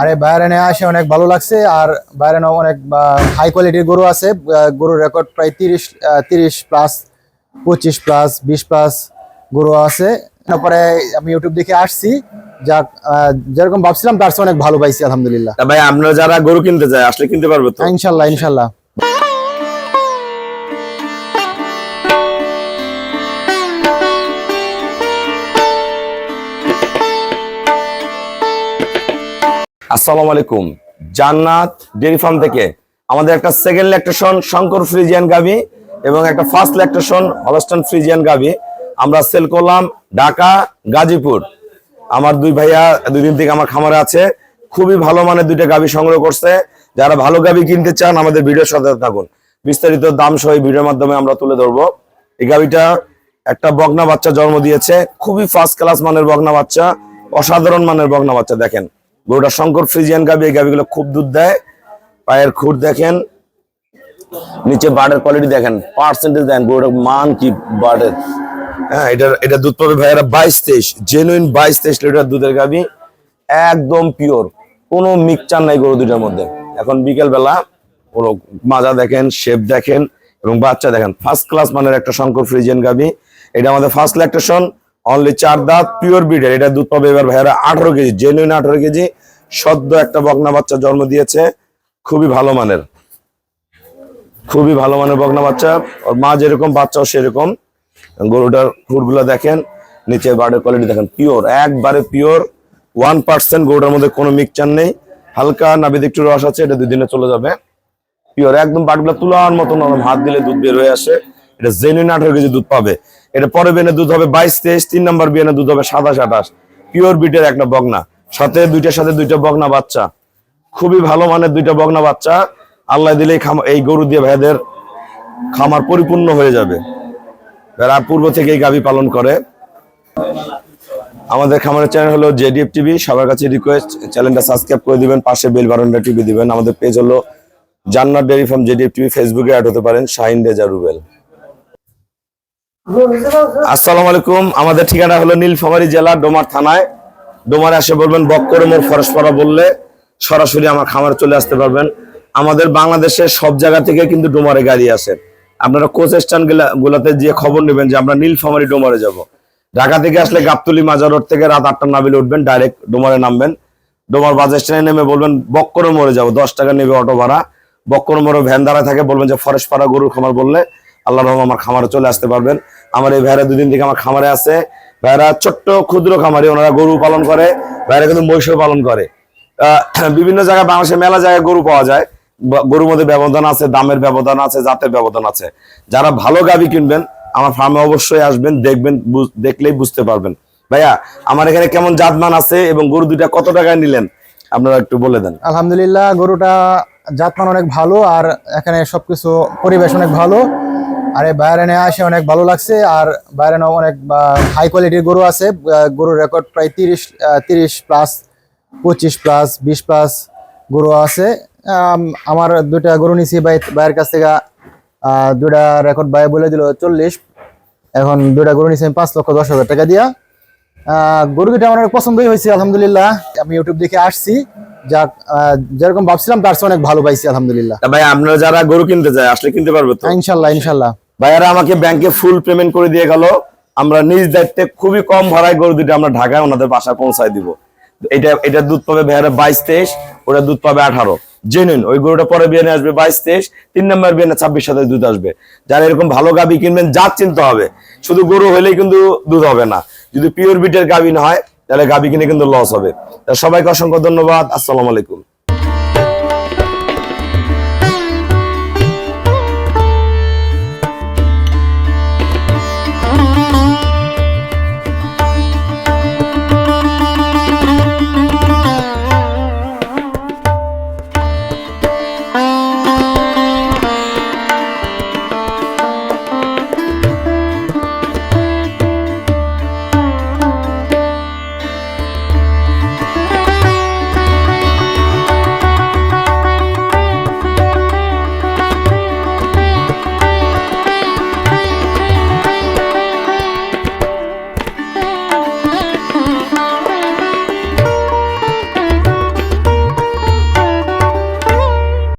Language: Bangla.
আরে বাইরে আসে অনেক ভালো লাগছে। আর বাইরে অনেক হাই কোয়ালিটির গরু আছে। গরুর রেকর্ড প্রায় তিরিশ তিরিশ প্লাস পঁচিশ প্লাস বিশ প্লাস গরু আছে। তারপরে আমি ইউটিউব দেখে আসছি। যাক আহ, যেরকম ভাবছিলাম তার চেয়ে অনেক ভালো পাইছি আলহামদুলিল্লাহ। ভাই আমরা যারা গরু কিনতে যায় আসলে কিনতে পারব তো? ইনশাল্লাহ ইনশাল্লাহ। আসসালামু আলাইকুম। জান্নাত ডেয়ারি ফার্ম থেকে আমাদের একটা সেকেন্ড ল্যাকটেশন শঙ্কর ফ্রিজিয়ান গাবি এবং একটা ফার্স্ট ল্যাকটেশন হলস্টন ফ্রিজিয়ান গাবি আমরা সেল করলাম ঢাকা, গাজীপুর। আমার দুই ভাইয়া দুই দিন থেকে আমার খামারে আছে। খুবই ভালো মানের দুইটা গাবি সংগ্রহ করছে। যারা ভালো গাবি কিনতে চান আমাদের ভিডিওর সাথে থাকুন। বিস্তারিত দাম সহ ভিডিওর মাধ্যমে আমরা তুলে ধরবো। এই গাবিটা একটা বগনা বাচ্চা জন্ম দিয়েছে। খুবই ফার্স্ট ক্লাস মানের বগনা বাচ্চা, অসাধারণ মানের বগনা বাচ্চা, দেখেন। গরুটা শঙ্কর ফ্রিজিয়ান গাবি, এই গাবিগুলো খুব দুধ দেয়। পায়ের খুর দেখেন, নিচে বার্ডের কোয়ালিটি দেখেন পার্সেন্টেজ দেখেন, গরুটার মান কি বার্ডের। হ্যাঁ এটা এটা দুধ পাবে ভাইয়েরা বাইশ তেইশ জেনুইন বাইশ তেইশ লিটার দুধের গাবি, একদম পিওর কোনো মিক্সচার নাই গরু দুটার মধ্যে। এখন বিকেল বেলা ওর মাজা দেখেন শেপ দেখেন এবং বাচ্চা দেখেন। ফার্স্ট ক্লাস মানের একটা শঙ্কর ফ্রিজিয়ান গাবি, এটা আমাদের ফার্স্ট ল্যাকটেশন অনলি চার দাঁত পিওর ব্রিডের এটা দুধ পাবে এবার ভাইয়েরা আঠারো কেজি জেনুইন আঠারো কেজি। সদ্য একটা বকনা বাচ্চা জন্ম দিয়েছে। খুবই ভালো মানের। খুবই ভালো মানের বকনা বাচ্চা। ওর মা যেরকম, বাচ্চাও সেরকম। গরুটার খুরগুলো দেখেন নিচে বার্ডের কোয়ালিটি দেখেন পিওর একবারে পিওর ওয়ান পার্সেন্ট গরুটার মধ্যে কোনো মিক্সচার নেই। হালকা নাবিদ, একটু রস আছে, এটা দুই দিনে চলে যাবে। পিওর একদম বাটগুলো তুলার মতো নরম। হাত দিলে দুধ বের হয়ে আসে। এটা জেনুইন আঠারো কেজি দুধ পাবে। এটা পরে বেনে দুধ হবে বাইশ তেইশ, তিন নম্বর বিয়ানে দুধ হবে সাতাশ আঠাশ। পিওর বিটের একটা বগনা সাথে দুইটার সাথে দুইটা বগনা বাচ্চা। খুবই ভালো মানের দুইটা বগনা বাচ্চা। আল্লাহ খাম- এই গরু দিয়ে ভাইদের খামার পরিপূর্ণ হয়ে যাবে। এরা পূর্ব থেকে এই গাভী পালন করে। আমাদের খামারের চ্যানেল হলো জেডিএফ টিভি। সবার কাছে রিকোয়েস্ট চ্যানেলটা সাবস্ক্রাইব করে দিবেন। পাশে বেল বাটনটা টিপে দিবেন। আমাদের পেজ হলো Jannat dairy farm JDF TV ফেসবুকে অ্যাড হতে পারেন শাহিন রেজা রুবেল। আসসালামু আলাইকুম। আমাদের ঠিকানা হলো নীলফামারী জেলা, ডোমার থানায়। ডোমারে এসে বলবেন, বক্কর মোর ফরেশপাড়া বললে সরাসরি আমার খামারে চলে আসতে পারবেন। আমাদের বাংলাদেশের সব জায়গা থেকে কিন্তু ডোমারে গাড়ি আসে। আপনারা কোচ স্ট্যান্ড গুলাতে গিয়ে খবর নেবেন যে আমরা নীলফামারী ডোমারে যাব। ঢাকা থেকে আসলে গাবতলি মাজার রোড থেকে রাত আটটা নাবিলে উঠবেন, ডাইরেক্ট ডোমারে নামবেন। ডোমার বাজার স্ট্যান্ডে নেমে বলবেন, বক্কর মোড়ে যাব। দশ টাকা নেবে অটো ভাড়া। বক্কর মোড়ে ভ্যান দাঁড়ায় থাকে, বলবেন যে ফরেশপাড়া গরুর খামার বললে আল্লাহ রহম আমার খামারে চলে আসতে পারবেন। আমার এই ভাইরা দুদিন থেকে আমার খামারে আছে। ভাইরা ছোট্ট ক্ষুদ্র খামারে, ওনারা গরু পালন করে, ভাইরা কিন্তু মহিষ পালন করে। বিভিন্ন জায়গায় বাংলাদেশে মেলা জায়গায় গরু পাওয়া যায়। গরুর মধ্যে ব্যবধান আছে, দামের ব্যবধান আছে, জাতের ব্যবধান আছে। যারা ভালো গাভি কিনবেন, আমার ফার্মে অবশ্যই আসবেন, দেখবেন দেখলেই বুঝতে পারবেন। ভাইয়া, আমার এখানে কেমন জাতমান আছে এবং গরু দুইটা কত টাকায় নিলেন? আপনারা একটু বলে দেন। আলহামদুলিল্লাহ, গরুটা জাত জাতমান অনেক ভালো, আর এখানে সবকিছু পরিবেশ অনেক ভালো। আর এই বাইরে আসে অনেক ভালো লাগছে। আর বাইরে অনেক হাই কোয়ালিটির গরু আছে। গরুর রেকর্ড প্রায় তিরিশ তিরিশ প্লাস পঁচিশ প্লাস বিশ প্লাস গরু আছে। আমার দুটা গরু নিছি ভাই ভাইয়ের কাছ থেকে। দুইটা রেকর্ড ভাই বলে দিল চল্লিশ। এখন দুটা গরু নিছি আমি পাঁচ লক্ষ দশ হাজার টাকা দিয়া। গরু দুটা আমার অনেক পছন্দই হয়েছে আলহামদুলিল্লাহ। আমি ইউটিউব দেখে আসছি। যাক যেরকম ভাবছিলাম তার চেয়ে অনেক ভালো পাইছি আলহামদুলিল্লাহ। ভাই আপনারা যারা গরু কিনতে চায় আসলে কিনতে পারবে তো? ইনশাল্লাহ ইনশাল্লাহ। ভাইয়ারা আমাকে ব্যাংকে ফুল পেমেন্ট করে দিয়ে গেল। আমরা নিজ দায়িত্বে খুবই কম ভাড়ায় গরু দুটো আমরা ঢাকায় ওনাদের বাসায় পৌঁছায় দিব। এটা এটা দুধ পাবে ভাইয়ারা বাইশ তেইশ, ওটা দুধ পাবে আঠারো। জেনুইন ওই গরুটা পরে বিয়ে আসবে বাইশ তেইশ, তিন নম্বর বিয়ে ছাব্বিশ সাথে দুধ আসবে। যারা এরকম ভালো গাবি কিনবেন জাত চিনতে হবে। শুধু গরু হলেই কিন্তু দুধ হবে না। যদি পিওর বিটের গাবি না হয়, তাহলে গাবি কিনে কিন্তু লস হবে। সবাইকে অসংখ্য ধন্যবাদ। আসসালামু আলাইকুম।